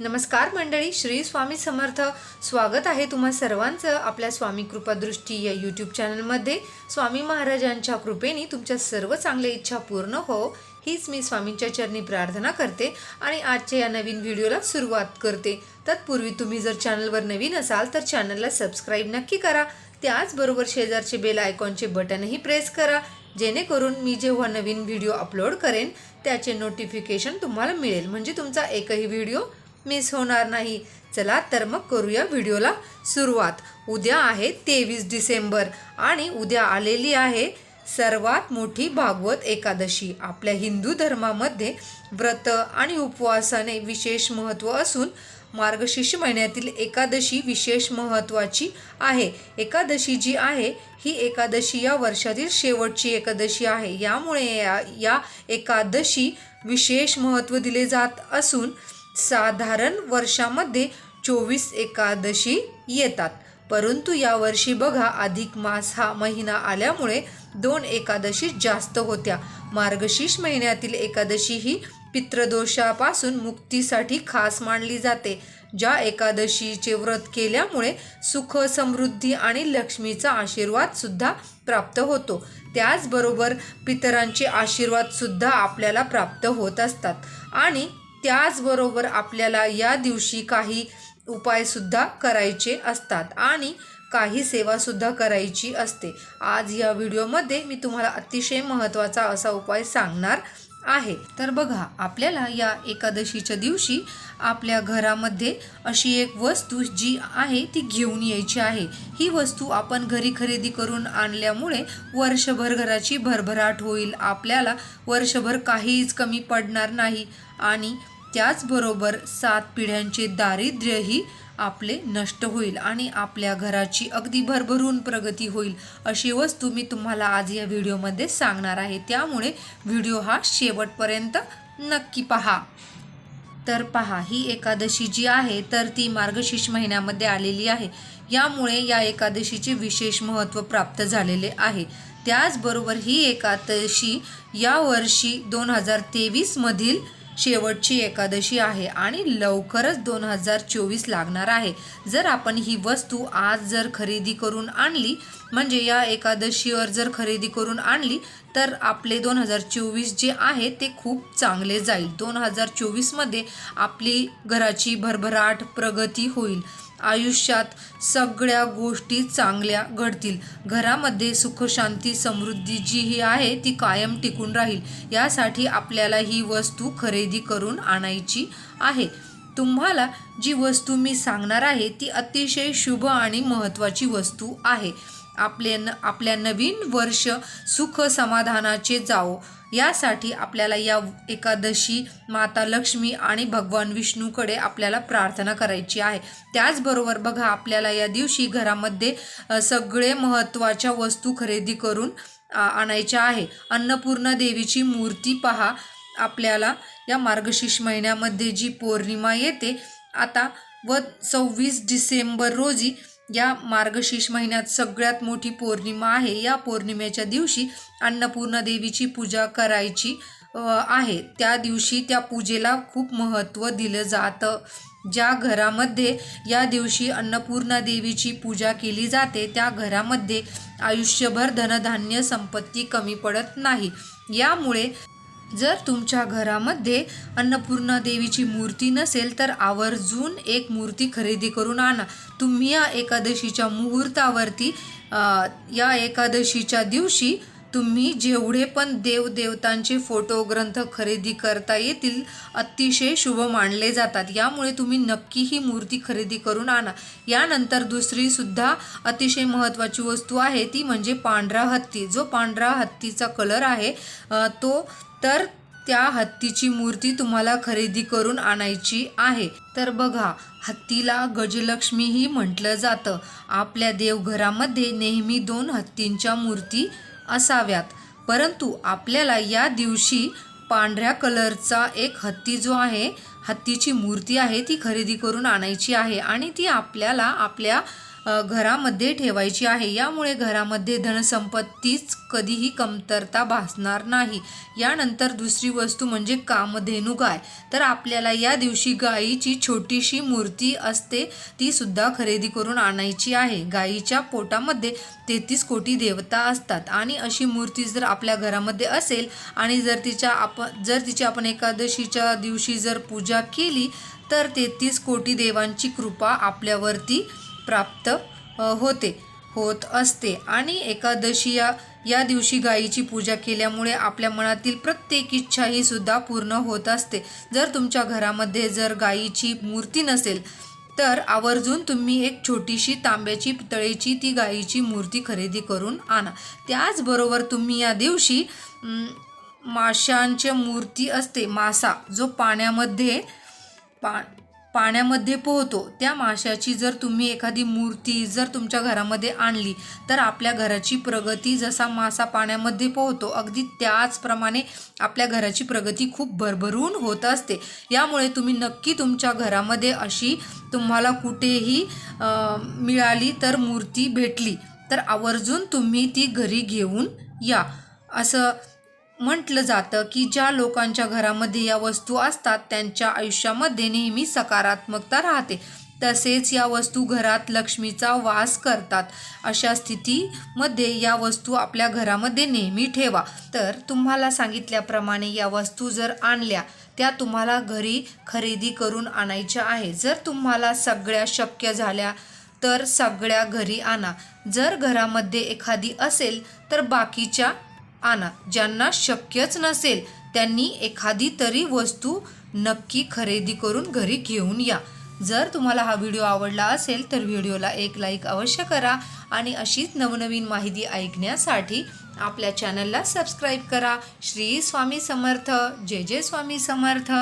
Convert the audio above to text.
नमस्कार मंडळी श्री स्वामी समर्थ. स्वागत आहे तुम्हा सर्वांचं आपल्या स्वामी कृपादृष्टी या यूट्यूब चॅनलमध्ये. स्वामी महाराजांच्या कृपेने तुमच्या सर्व चांगल्या इच्छा पूर्ण हो हीच मी स्वामींच्या चरणी प्रार्थना करते आणि आजच्या या नवीन व्हिडिओला सुरुवात करते. तत्पूर्वी तुम्ही जर चॅनलवर नवीन असाल तर चॅनलला सबस्क्राईब नक्की करा. त्याचबरोबर शेजारचे बेल आयकॉनचे बटनही प्रेस करा जेणेकरून मी जेव्हा नवीन व्हिडिओ अपलोड करेन त्याचे नोटिफिकेशन तुम्हाला मिळेल. म्हणजे तुमचा एकही व्हिडिओ मिस होणार नाही. चला तर मग करूया व्हिडिओला सुरुवात. उद्या आहे तेवीस डिसेंबर आणि उद्या आलेली आहे सर्वात मोठी भागवत एकादशी. आपल्या हिंदू धर्मामध्ये व्रत आणि उपवासाने विशेष महत्त्व असून मार्गशीर्ष महिन्यातील एकादशी विशेष महत्त्वाची आहे. एकादशी जी आहे ही एकादशी या वर्षातील शेवटची एकादशी आहे. यामुळे या या एकादशी विशेष महत्त्व दिले जात असून साधारण वर्षामध्ये चोवीस एकादशी येतात. परंतु यावर्षी बघा अधिक मास हा महिना आल्यामुळे दोन एकादशी जास्त होत्या. मार्गशीर्ष महिन्यातील एकादशी ही पितृदोषापासून मुक्तीसाठी खास मानली जाते ज्या एकादशीचे व्रत केल्यामुळे सुख समृद्धी आणि लक्ष्मीचा आशीर्वाद सुद्धा प्राप्त होतो. त्याचबरोबर पितरांचे आशीर्वाद सुद्धा आपल्याला प्राप्त होत असतात. आणि त्याचबरोबर आपल्याला या दिवशी काही उपायसुद्धा करायचे असतात आणि काही सेवासुद्धा करायची असते. आज या व्हिडिओमध्ये मी तुम्हाला अतिशय महत्त्वाचा असा उपाय सांगणार आहे. तर बघा आपल्याला या एकादशीच्या दिवशी आपल्या घरामध्ये अशी एक वस्तू जी आहे ती घेऊन यायची आहे. ही वस्तू आपण घरी खरेदी करून आणल्यामुळे वर्षभर घराची भरभराट होईल. आपल्याला वर्षभर काहीच कमी पडणार नाही. आणि त्याचबरोबर सात पिढ्यांचे दारिद्र्यही आपले नष्ट होईल आणि आपल्या घराची अगदी भरभरून प्रगती होईल अशी वस्तू मी तुम्हाला आज या व्हिडिओमध्ये सांगणार आहे. त्यामुळे व्हिडिओ हा शेवटपर्यंत नक्की पहा. तर पहा ही एकादशी जी आहे तर ती मार्गशीर्ष महिन्यामध्ये आलेली आहे. यामुळे या एकादशीचे विशेष महत्त्व प्राप्त झालेले आहे. त्याचबरोबर ही एकादशी या वर्षी दोन हजार तेवीसमधील शेवटची एकादशी आहे आणि लवकरच दोन हजार चोवीस लागणार आहे. जर आपण ही वस्तू आज जर खरेदी करून आणली म्हणजे या एकादशीवर जर खरेदी करून आणली तर आपले दोन हजार चोवीस जे आहे ते खूप चांगले जाईल. दोन हजार चोवीसमध्ये आपली घराची भरभराट प्रगती होईल. आयुष्यात सगळ्या गोष्टी चांगल्या घडतील. घरामध्ये सुखशांती समृद्धी जी ही आहे ती कायम टिकून राहील. यासाठी आपल्याला ही वस्तू खरेदी करून आणायची आहे. तुम्हाला जी वस्तू मी सांगणार आहे ती अतिशय शुभ आणि महत्त्वाची वस्तू आहे. आपले न आपल्या नवीन वर्ष सुख समाधानाचे जावो. यासाठी आपल्याला या एकादशी माता लक्ष्मी आणि भगवान विष्णूकडे आपल्याला प्रार्थना करायची आहे. त्याचबरोबर बघा आपल्याला या दिवशी घरामध्ये सगळे महत्त्वाच्या वस्तू खरेदी करून आणायच्या आहे. अन्नपूर्णा देवीची मूर्ती पहा. आपल्याला या मार्गशीर्ष महिन्यामध्ये जी पौर्णिमा येते आता व सव्वीस डिसेंबर रोजी या मार्गशीर्ष महिन्यात सगळ्यात मोठी पौर्णिमा आहे. या पौर्णिमेच्या दिवशी अन्नपूर्णा देवीची पूजा करायची आहे. त्या दिवशी त्या पूजेला खूप महत्त्व दिलं जातं. ज्या घरामध्ये या दिवशी अन्नपूर्णा देवीची पूजा केली जाते त्या घरामध्ये आयुष्यभर धनधान्य संपत्ती कमी पडत नाही. यामुळे जर तुमच्या घरामध्ये अन्नपूर्णा देवीची मूर्ती नसेल तर आवर्जून एक मूर्ती खरेदी करून आणा. तुम्ही या एकादशीच्या मुहूर्तावरती या एकादशीच्या दिवशी तुम्ही जेवढे पण देवदेवतांचे फोटो ग्रंथ खरेदी करता येतील अतिशय शुभ मानले जातात. यामुळे तुम्ही नक्की ही मूर्ती खरेदी करून आणा. यानंतर दुसरीसुद्धा अतिशय महत्त्वाची वस्तू आहे ती म्हणजे पांढरा हत्ती. जो पांढरा हत्तीचा कलर आहे तो तर त्या हत्तीची मूर्ती तुम्हाला खरेदी करून आणायची आहे. तर बघा हत्तीला गजलक्ष्मीही म्हटलं जातं. आपल्या देवघरामध्ये नेहमी दोन हत्तींच्या मूर्ती असाव्यात. परंतु आपल्याला या दिवशी पांढऱ्या कलरचा एक हत्ती जो आहे हत्तीची मूर्ती आहे ती खरेदी करून आणायची आहे आणि ती आपल्याला आपल्या घरामध्ये ठेवायची आहे. यामुळे घरामध्ये धनसंपत्तीच कधीही कमतरता भासणार नाही. यानंतर दुसरी वस्तू म्हणजे कामधेनू गाय. तर आपल्याला या दिवशी गायीची छोटीशी मूर्ती असते ती सुद्धा खरेदी करून आणायची आहे. गायीच्या पोटामध्ये तेहतीस कोटी देवता असतात आणि अशी मूर्ती जर आपल्या घरामध्ये असेल आणि जर तिच्या आपण जर तिची आपण एकादशीच्या दिवशी जर पूजा केली तर तेहतीस कोटी देवांची कृपा आपल्यावरती प्राप्त होते होत असते. आणि एकादशी या या दिवशी गायीची पूजा केल्यामुळे आपल्या मनातील प्रत्येक इच्छा ही सुद्धा पूर्ण होत असते. जर तुमच्या घरामध्ये जर गायीची मूर्ती नसेल तर आवर्जून तुम्ही एक छोटीशी तांब्याची पितळेची ती गायीची मूर्ती खरेदी करून आणा. त्याचबरोबर तुम्ही या दिवशी माशांची मूर्ती असते मासा जो पाण्यामध्ये पा पाण्यामध्ये पोहतो त्या माशाची जर तुम्ही एखादी मूर्ती जर तुमच्या घरामध्ये आणली तर आपल्या घराची प्रगती जसा मासा पाण्यामध्ये पोहतो अगदी त्याचप्रमाणे आपल्या घराची प्रगती खूप भरभरून होत असते. यामुळे तुम्ही नक्की तुमच्या घरामध्ये अशी तुम्हाला कुठेही मिळाली तर मूर्ती भेटली. तर आवर्जून तुम्ही ती घरी घेऊन या. असं म्हटलं जातं की ज्या लोकांच्या घरामध्ये या वस्तू असतात त्यांच्या आयुष्यामध्ये नेहमी सकारात्मकता राहते. तसेच या वस्तू घरात लक्ष्मीचा वास करतात. अशा स्थितीमध्ये या वस्तू आपल्या घरामध्ये नेहमी ठेवा. तर तुम्हाला सांगितल्याप्रमाणे या वस्तू जर आणल्या त्या तुम्हाला घरी खरेदी करून आणायच्या आहे जर तुम्हाला सगळ्या शक्य झाल्या तर सगळ्या घरी आणा. जर घरामध्ये एखादी असेल तर बाकीच्या आणा. ज्यांना शक्यच नसेल त्यांनी एखादी तरी वस्तू नक्की खरेदी करून घरी घेऊन या. जर तुम्हाला हा व्हिडिओ आवडला असेल तर व्हिडिओला एक लाईक अवश्य करा आणि अशीच नवनवीन माहिती ऐकण्यासाठी आपल्या चॅनलला सबस्क्राईब करा. श्री स्वामी समर्थ. जय जय स्वामी समर्थ.